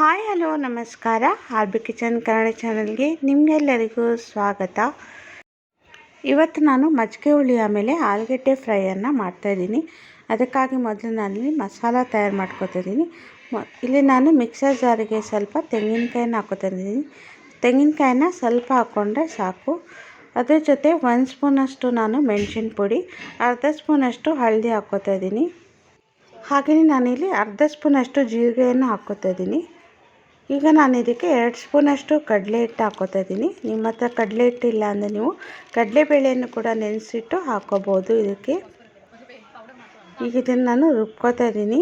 Hi, hello, ನಮಸ್ಕಾರ. R B kitchen Kannada ಚಾನಲ್ಗೆ ನಿಮಗೆಲ್ಲರಿಗೂ ಸ್ವಾಗತ. ಇವತ್ತು ನಾನು ಮಜ್ಜಿಗೆ ಹುಳಿ ಆಮೇಲೆ ಆಲೂಗಡ್ಡೆ ಫ್ರೈಯನ್ನು ಮಾಡ್ತಾಯಿದ್ದೀನಿ ಅದಕ್ಕಾಗಿ ಮೊದಲು ನಾನು ಮಸಾಲ ತಯಾರು ಮಾಡ್ಕೊತಿದ್ದೀನಿ ಇಲ್ಲಿ ನಾನು ಮಿಕ್ಸರ್ ಜಾರಿಗೆ ಸ್ವಲ್ಪ ತೆಂಗಿನಕಾಯಿನ ಹಾಕೋತಿದ್ದೀನಿ ತೆಂಗಿನಕಾಯಿನ ಸ್ವಲ್ಪ ಹಾಕ್ಕೊಂಡ್ರೆ ಸಾಕು. ಅದ್ರ ಜೊತೆ ಒಂದು ಸ್ಪೂನಷ್ಟು ನಾನು ಮೆಣಸಿನ ಪುಡಿ, ಅರ್ಧ ಸ್ಪೂನಷ್ಟು ಹಳದಿ ಹಾಕ್ಕೋತಾ ಇದ್ದೀನಿ. ಹಾಗೆಯೇ ನಾನಿಲ್ಲಿ ಅರ್ಧ ಸ್ಪೂನಷ್ಟು ಜೀರಿಗೆಯನ್ನು ಹಾಕ್ಕೋತಾ ಇದ್ದೀನಿ. ಈಗ ನಾನು ಇದಕ್ಕೆ ಎರಡು ಸ್ಪೂನಷ್ಟು ಕಡಲೆ ಹಿಟ್ಟು ಹಾಕೋತಾ ಇದ್ದೀನಿ. ನಿಮ್ಮ ಹತ್ರ ಕಡಲೆ ಹಿಟ್ಟು ಇಲ್ಲ ಅಂದರೆ ನೀವು ಕಡಲೆಬೇಳೆಯನ್ನು ಕೂಡ ನೆನೆಸಿಟ್ಟು ಹಾಕೋಬೋದು ಇದಕ್ಕೆ. ಈಗ ಇದನ್ನು ನಾನು ರುಬ್ಕೋತಾ ಇದ್ದೀನಿ.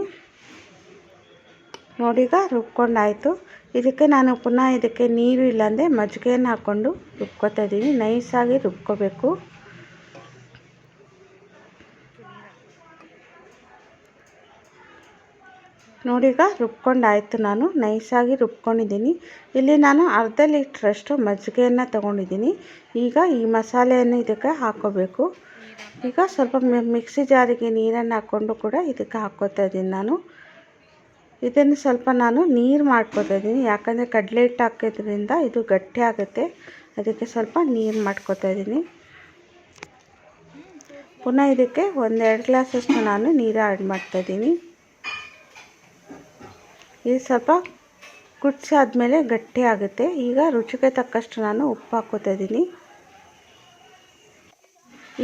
ನೋಡೀಗ ರುಬ್ಕೊಂಡಾಯಿತು. ಇದಕ್ಕೆ ನಾನು ಪುನಃ ಇದಕ್ಕೆ ನೀರು ಇಲ್ಲಾಂದರೆ ಮಜ್ಜಿಗೆಯನ್ನು ಹಾಕ್ಕೊಂಡು ರುಬ್ಕೋತಾ ಇದ್ದೀನಿ. ನೈಸಾಗಿ ರುಬ್ಕೋಬೇಕು. ನೋಡೀಗ ರುಬ್ಕೊಂಡಾಯಿತು ನಾನು. ನೈಸಾಗಿ ರುಬ್ಕೊಂಡಿದ್ದೀನಿ. ಇಲ್ಲಿ ನಾನು ಅರ್ಧ ಲೀಟ್ರಷ್ಟು ಮಜ್ಜಿಗೆಯನ್ನು ತೊಗೊಂಡಿದ್ದೀನಿ. ಈಗ ಈ ಮಸಾಲೆಯನ್ನು ಇದಕ್ಕೆ ಹಾಕ್ಕೋಬೇಕು ಈಗ ಸ್ವಲ್ಪ ಮಿಕ್ಸಿ ಜಾರಿಗೆ ನೀರನ್ನು ಹಾಕ್ಕೊಂಡು ಕೂಡ ಇದಕ್ಕೆ ಹಾಕ್ಕೋತಾ ಇದ್ದೀನಿ ನಾನು. ಇದನ್ನು ಸ್ವಲ್ಪ ನಾನು ನೀರು ಮಾಡ್ಕೋತಾ ಇದ್ದೀನಿ. ಯಾಕಂದರೆ ಕಡಲೆ ಹಿಟ್ಟು ಹಾಕಿದ್ರಿಂದ ಇದು ಗಟ್ಟಿ ಆಗುತ್ತೆ. ಅದಕ್ಕೆ ಸ್ವಲ್ಪ ನೀರು ಮಾಡ್ಕೋತಾ ಇದ್ದೀನಿ. ಪುನಃ ಇದಕ್ಕೆ ಒಂದೆರಡು ಗ್ಲಾಸಷ್ಟು ನಾನು ನೀರು ಆ್ಯಡ್ ಮಾಡ್ತಾಯಿದ್ದೀನಿ ಇದು ಸ್ವಲ್ಪ ಕುದಿಸಿ ಮೇಲೆ ಗಟ್ಟಿ ಆಗುತ್ತೆ. ಈಗ ರುಚಿಗೆ ತಕ್ಕಷ್ಟು ನಾನು ಉಪ್ಪು ಹಾಕೋತಾ ಇದ್ದೀನಿ.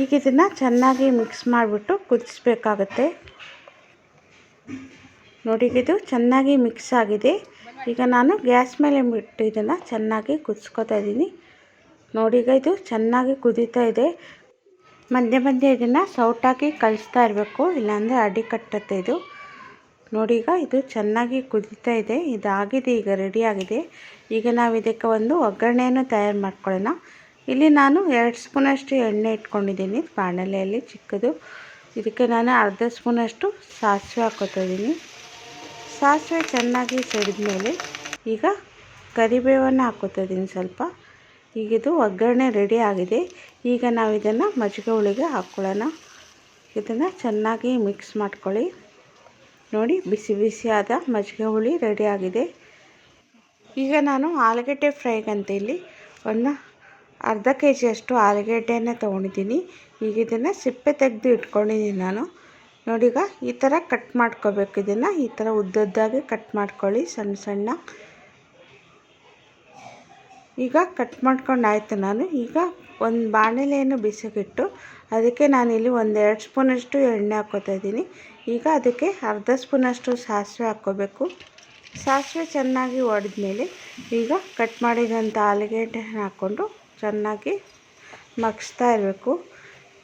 ಈಗ ಇದನ್ನು ಚೆನ್ನಾಗಿ ಮಿಕ್ಸ್ ಮಾಡಿಬಿಟ್ಟು ಕುದಿಸ್ಬೇಕಾಗತ್ತೆ. ನೋಡಿ ಇದು ಚೆನ್ನಾಗಿ ಮಿಕ್ಸ್ ಆಗಿದೆ. ಈಗ ನಾನು ಗ್ಯಾಸ್ ಮೇಲೆ ಬಿಟ್ಟು ಇದನ್ನು ಚೆನ್ನಾಗಿ ಕುದಿಸ್ಕೊತಾ ಇದ್ದೀನಿ. ನೋಡಿ, ಈಗ ಇದು ಚೆನ್ನಾಗಿ ಕುದೀತಾ ಇದೆ. ಮಧ್ಯೆ ಮಧ್ಯೆ ಇದನ್ನು ಸೌಟಾಕಿ ಕಲಿಸ್ತಾ ಇರಬೇಕು, ಇಲ್ಲಾಂದರೆ ಅಡಿ ಕಟ್ಟುತ್ತೆ ಇದು. ನೋಡಿ ಈಗ ಇದು ಚೆನ್ನಾಗಿ ಕುದೀತಾ ಇದೆ, ಇದಾಗಿದೆ, ಈಗ ರೆಡಿಯಾಗಿದೆ ಈಗ ನಾವು ಇದಕ್ಕೆ ಒಂದು ಒಗ್ಗರಣೆಯನ್ನು ತಯಾರು ಮಾಡ್ಕೊಳ್ಳೋಣ. ಇಲ್ಲಿ ನಾನು ಎರಡು ಸ್ಪೂನಷ್ಟು ಎಣ್ಣೆ ಇಟ್ಕೊಂಡಿದ್ದೀನಿ, ಬಾಣಲೆಯಲ್ಲಿ ಚಿಕ್ಕದು. ಇದಕ್ಕೆ ನಾನು ಅರ್ಧ ಸ್ಪೂನಷ್ಟು ಸಾಸಿವೆ ಹಾಕೋತಿದ್ದೀನಿ ಸಾಸಿವೆ ಚೆನ್ನಾಗಿ ಸಿಡಿದ ಮೇಲೆ ಈಗ ಕರಿಬೇವನ್ನು ಹಾಕೋತಿದ್ದೀನಿ ಸ್ವಲ್ಪ. ಈಗ ಇದು ಒಗ್ಗರಣೆ ರೆಡಿ ಆಗಿದೆ. ಈಗ ನಾವು ಇದನ್ನು ಮಜ್ಜಿಗೆ ಹುಳಿಗೆ ಹಾಕ್ಕೊಳ್ಳೋಣ ಇದನ್ನು ಚೆನ್ನಾಗಿ ಮಿಕ್ಸ್ ಮಾಡ್ಕೊಳ್ಳಿ. ನೋಡಿ, ಬಿಸಿ ಬಿಸಿಯಾದ ಮಜ್ಜಿಗೆ ಹುಳಿ ರೆಡಿಯಾಗಿದೆ ಈಗ ನಾನು ಆಲೂಗಡ್ಡೆ ಫ್ರೈಗಂತ ಇಲ್ಲಿ ಒಂದು ಅರ್ಧ ಕೆ ಜಿಯಷ್ಟು ಆಲೂಗಡ್ಡೆಯನ್ನು ತೊಗೊಂಡಿದ್ದೀನಿ. ಈಗ ಇದನ್ನು ಸಿಪ್ಪೆ ತೆಗೆದು ಇಟ್ಕೊಂಡಿದ್ದೀನಿ ನಾನು. ನೋಡೀಗ ಈ ಥರ ಕಟ್ ಮಾಡ್ಕೋಬೇಕು ಇದನ್ನು. ಈ ಥರ ಉದ್ದುದ್ದಾಗಿ ಕಟ್ ಮಾಡ್ಕೊಳ್ಳಿ, ಸಣ್ಣ ಸಣ್ಣ. ಈಗ ಕಟ್ ಮಾಡ್ಕೊಂಡು ಆಯಿತು ನಾನು. ಈಗ ಒಂದು ಬಾಣಲೆಯನ್ನು ಬಿಸಿಗಿಟ್ಟು, ಅದಕ್ಕೆ ನಾನಿಲ್ಲಿ ಒಂದು ಎರಡು ಸ್ಪೂನಷ್ಟು ಎಣ್ಣೆ ಹಾಕ್ಕೋತಾ ಇದ್ದೀನಿ. ಈಗ ಅದಕ್ಕೆ ಅರ್ಧ ಸ್ಪೂನಷ್ಟು ಸಾಸಿವೆ ಹಾಕ್ಕೋಬೇಕು. ಸಾಸಿವೆ ಚೆನ್ನಾಗಿ ಒಡೆದ್ಮೇಲೆ ಈಗ ಕಟ್ ಮಾಡಿದಂಥ ಆಲೂಗೆಡ್ಡೆ ಹಾಕ್ಕೊಂಡು ಚೆನ್ನಾಗಿ ಮಗ್ಸ್ತಾ ಇರಬೇಕು.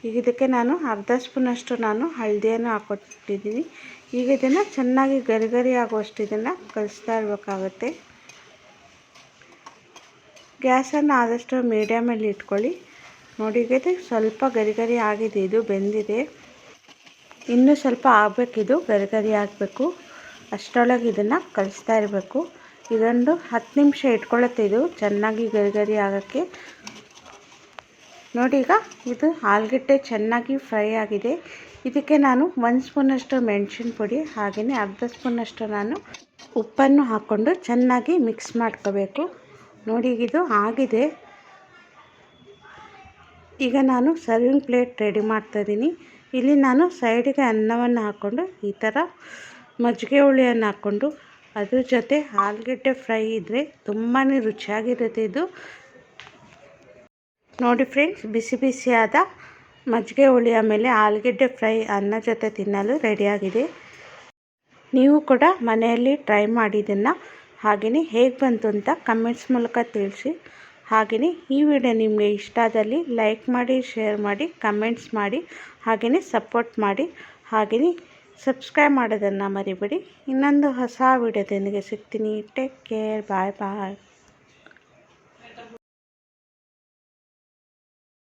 ಈಗ ಇದಕ್ಕೆ ನಾನು ಅರ್ಧ ಸ್ಪೂನಷ್ಟು ನಾನು ಹಳದಿಯನ್ನು ಹಾಕ್ಕೊಟ್ಟಿದ್ದೀನಿ. ಈಗ ಇದನ್ನು ಚೆನ್ನಾಗಿ ಗರಿ ಗರಿ ಆಗುವಷ್ಟು ಇದನ್ನು ಕಲಿಸ್ತಾ ಇರಬೇಕಾಗತ್ತೆ. ಗ್ಯಾಸನ್ನು ಆದಷ್ಟು ಮೀಡಿಯಮಲ್ಲಿ ಇಟ್ಕೊಳ್ಳಿ. ನೋಡಿ ಸ್ವಲ್ಪ ಗರಿ ಗರಿ ಆಗಿದೆ, ಇದು ಬೆಂದಿದೆ. ಇನ್ನೂ ಸ್ವಲ್ಪ ಆಗಬೇಕಿದು ಗರಿ ಗರಿ ಆಗಬೇಕು. ಅಷ್ಟರೊಳಗೆ ಇದನ್ನು ಕಲಿಸ್ತಾ ಇರಬೇಕು. ಇದೊಂದು ಹತ್ತು ನಿಮಿಷ ಇಟ್ಕೊಳ್ಳುತ್ತೆ ಇದು, ಚೆನ್ನಾಗಿ ಗರಿ ಗರಿ ಆಗೋಕ್ಕೆ. ನೋಡಿ ಈಗ ಇದು ಆಲೂಗಡ್ಡೆ ಚೆನ್ನಾಗಿ ಫ್ರೈ ಆಗಿದೆ. ಇದಕ್ಕೆ ನಾನು ಒಂದು ಸ್ಪೂನಷ್ಟು ಮೆಣಸಿನ ಪುಡಿ, ಹಾಗೆಯೇ ಅರ್ಧ ಸ್ಪೂನಷ್ಟು ನಾನು ಉಪ್ಪನ್ನು ಹಾಕ್ಕೊಂಡು ಚೆನ್ನಾಗಿ ಮಿಕ್ಸ್ ಮಾಡ್ಕೋಬೇಕು. ನೋಡಿ ಇದು ಆಗಿದೆ. ಈಗ ನಾನು ಸರ್ವಿಂಗ್ ಪ್ಲೇಟ್ ರೆಡಿ ಮಾಡ್ತಾಯಿದ್ದೀನಿ ಇಲ್ಲಿ ನಾನು ಸೈಡಿಗೆ ಅನ್ನವನ್ನು ಹಾಕ್ಕೊಂಡು ಈ ಥರ ಮಜ್ಜಿಗೆ ಹುಳಿಯನ್ನು ಹಾಕ್ಕೊಂಡು ಅದ್ರ ಜೊತೆ ಆಲೂಗಡ್ಡೆ ಫ್ರೈ ಇದ್ದರೆ ತುಂಬಾ ರುಚಿಯಾಗಿರುತ್ತೆ ಇದು. ನೋಡಿ ಫ್ರೆಂಡ್ಸ್ ಬಿಸಿ ಬಿಸಿಯಾದ ಮಜ್ಜಿಗೆ ಹುಳಿ ಆಮೇಲೆ ಆಲೂಗಡ್ಡೆ ಫ್ರೈ ಅನ್ನ ಜೊತೆ ತಿನ್ನಲು ರೆಡಿಯಾಗಿದೆ ನೀವು ಕೂಡ ಮನೆಯಲ್ಲಿ ಟ್ರೈ ಮಾಡಿದ್ದನ್ನು ಹಾಗೆಯೇ ಹೇಗೆ ಬಂತು ಅಂತ ಕಮೆಂಟ್ಸ್ ಮೂಲಕ ತಿಳಿಸಿ. ಹಾಗೆಯೇ ಈ ವಿಡಿಯೋ ನಿಮಗೆ ಇಷ್ಟ ಆದಲ್ಲಿ ಲೈಕ್ ಮಾಡಿ, ಶೇರ್ ಮಾಡಿ, ಕಮೆಂಟ್ಸ್ ಮಾಡಿ, ಹಾಗೆಯೇ ಸಪೋರ್ಟ್ ಮಾಡಿ, ಹಾಗೆಯೇ ಸಬ್ಸ್ಕ್ರೈಬ್ ಮಾಡೋದನ್ನು ಮರಿಬೇಡಿ. ಇನ್ನೊಂದು ಹೊಸ ವಿಡಿಯೋದೊಂದಿಗೆ ಸಿಗ್ತೀನಿ. ಟೇಕ್ ಕೇರ್ ಬಾಯ್ ಬಾಯ್